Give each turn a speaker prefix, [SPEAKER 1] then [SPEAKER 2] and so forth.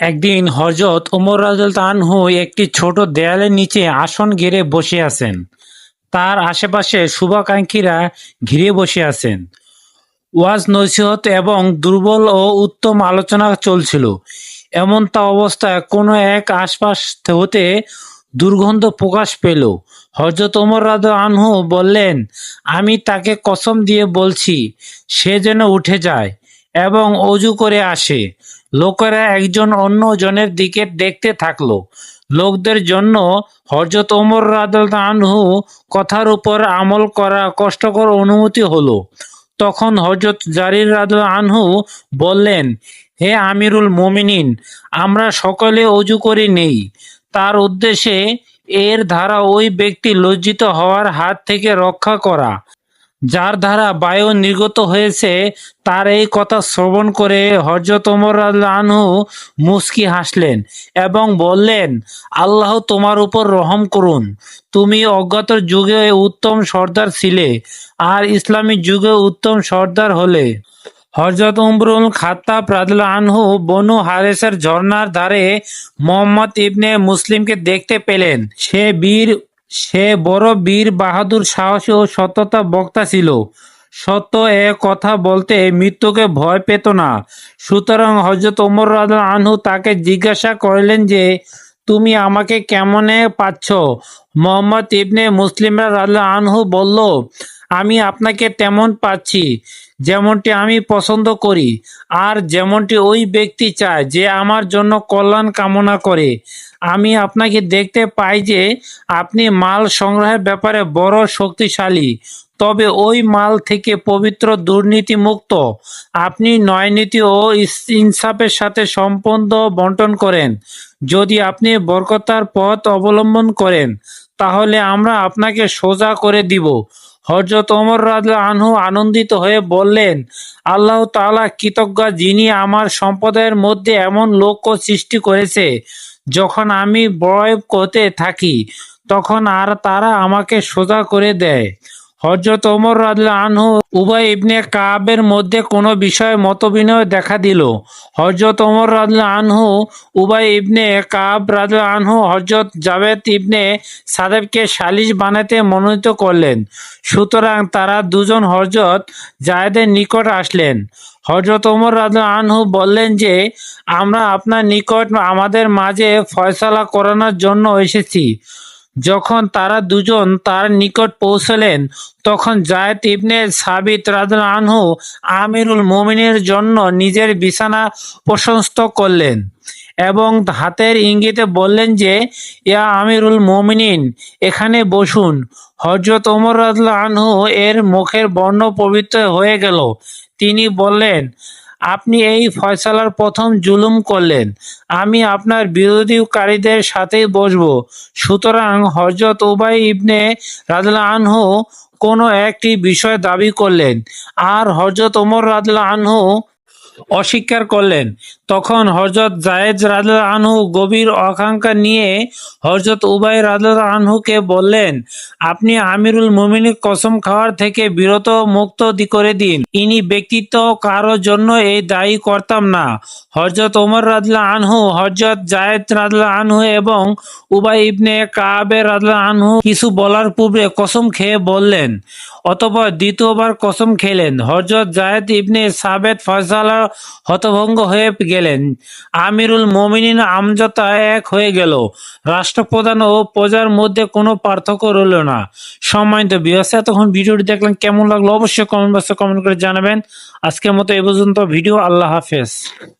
[SPEAKER 1] একদিন হযরত ওমর আনহু একটি ছোট দেয়ালের নিচে আসন গেড়ে বসে আছেন। তার আশেপাশে শুভাকাঙ্ক্ষীরা ঘিরে বসে আছেন। ওয়াজ-নসিহত এবং দুর্বল ও উত্তম আলোচনা চলছিল। এমন তা অবস্থায় কোনো এক আশপাশ হতে দুর্গন্ধ প্রকাশ পেল। হযরত ওমর রাদিয়াল্লাহু আনহু বললেন, আমি তাকে কসম দিয়ে বলছি, সে যেন উঠে যায় এবং অজু করে আসে। লোকেরা একজন অন্য জনের দিকে দেখতে থাকল লোকদের জন্য হযরত ওমর আনহু কথার উপর আমল করা কষ্টকর অনুমতি হলো তখন হযরত জারির রাদিয়াল্লাহু আনহু বললেন, হে আমিরুল মুমিনিন, আমরা সকলে অজু করে নেই। তার উদ্দেশ্য এর ধারা ওই ব্যক্তি লজ্জিত হওয়ার হাত থেকে রক্ষা করা। যার দ্বারা বায়ু নির্গত হয়েছে তার এই কথা শ্রবণ করে হযরত ওমর আনহু মুচকি হাসলেন এবং বললেন, আল্লাহ তোমার উপর রহম করুন। তুমি অজ্ঞাত যুগে উত্তম সর্দার ছিলে আর ইসলামী যুগে উত্তম সর্দার হলে। হযরত উমর ইবনুল খাত্তাব রাদিয়াল্লাহু আনহু বনু হারেসের ঝর্ণার ধারে মুহাম্মদ ইবনে মুসলিমকে দেখতে পেলেন। সে বীর সে বড় বীর বাহাদুর সাহসী ও সততা বক্তা ছিল। সত্য এ কথা বলতে মৃত্যুকে ভয় পেত না। সুতরাং হযরত ওমর আনহু তাকে জিজ্ঞাসা করলেন যে, তুমি আমাকে কেমনে পাচ্ছ? মুহাম্মদ ইবনে মুসলিম আনহু বলল, আমি আপনাকে তেমন পাচ্ছি যেমনটি আমি পছন্দ করি আর যেমনটি ওই ব্যক্তি চায় যে আমার জন্য কল্যাণ কামনা করে। আমি আপনাকে দেখতে পাই যে আপনি মাল সংগ্রহের ব্যাপারে বড় শক্তিশালী, তবে ওই মাল থেকে পবিত্র দুর্নীতিমুক্ত। আপনি নয়নীতি ও ইনসাফের সাথে সম্পদ বন্টন করেন। যদি আপনি বরকতার পথ অবলম্বন করেন, তাহলে আমরা আপনাকে সোজা করে দিব। হযরত ওমর রাদিয়াল্লাহু আনহু আনন্দিত হয়ে বললেন, আল্লাহ তালা কৃতজ্ঞ যিনি আমার সম্প্রদায়ের মধ্যে এমন লোকও সৃষ্টি করেছে, যখন আমি বয়ব করতে থাকি, তখন আর তারা আমাকে সোজা করে দেয়। হযরত ওমর রাদিয়াল্লাহু আনহু উবাই ইবনে কাব-এর মধ্যে কোনো বিষয়ে মতবিনিময় দেখা দিল। হযরত ওমর রাদিয়াল্লাহু আনহু উবাই ইবনে কাব রাদিয়াল্লাহু আনহু হযরত জাভেদ ইবনে সাদেবকে সালিস বানাতে মনোনীত করলেন। সুতরাং তারা দুজন হযরত জায়েদের নিকট আসলেন। হযরত ওমর রাদিয়াল্লাহু আনহু বললেন যে, আমরা আপনার নিকট আমাদের মাঝে ফয়সালা করানোর জন্য এসেছি। যখন তারা দুজন তার নিকট পৌঁছলেন, তখন যায়েদ ইবনে সাবিত রাদিয়াল্লাহু আনহু আমিরুল মুমিনীনের জন্য নিজের বিছানা প্রশস্ত করলেন এবং হাতের ইঙ্গিতে বললেন যে, ইয়া আমিরুল মুমিনীন, এখানে বসুন। হযরত ওমর রাদিয়াল্লাহু আনহু এর মুখের বর্ণ পবিত্র হয়ে গেল। তিনি বললেন, আপনি এই ফয়সালার প্রথম জুলুম করলেন। আমি আপনার বিরোধীকারীদের সাথে বসব। সুতরাং হজরত উবাই ইবনে রাজলা আনহু কোনো একটি বিষয় দাবি করলেন আর হজরত ওমর রাজলা আনহু অস্বীকার করলেন। তখন হযরত জায়েদ রাদিয়াল্লাহু আনহু গভীর আকাঙ্ক্ষা নিয়ে হযরত উবাই রাদিয়াল্লাহু আনহুকে বললেন, আপনি আমিরুল মুমিনীনের কসম খাওয়া থেকে বিরত মুক্ত করে দিন। ইনি ব্যতীত কারও জন্য এই দাবি করতাম না। হযরত ওমর রাদিয়াল্লাহু আনহু, হযরত জায়েদ রাদিয়াল্লাহু আনহু এবং উবাই ইবনে কাব রাদিয়াল্লাহু আনহু কিছু বলার পূর্বে কসম খেয়ে বললেন। অতঃপর দ্বিতীয়বার কসম খেলেন। হযরত জায়েদ ইবনে সাবেদ ফয়সালায় হতভম্ব হয়ে গেলেন। আমিরুল মমিনিন আমজতা এক হয়ে গেল। রাষ্ট্রপ্রধান ও প্রজার মধ্যে কোনো পার্থক্য রইল না। সম্মানিত ভিউয়ার্স, এতক্ষণ ভিডিওটি দেখলেন কেমন লাগল অবশ্যই কমেন্ট বক্সে কমেন্ট করে জানাবেন। আজকের মতো এ পর্যন্ত ভিডিও আল্লাহ হাফেজ।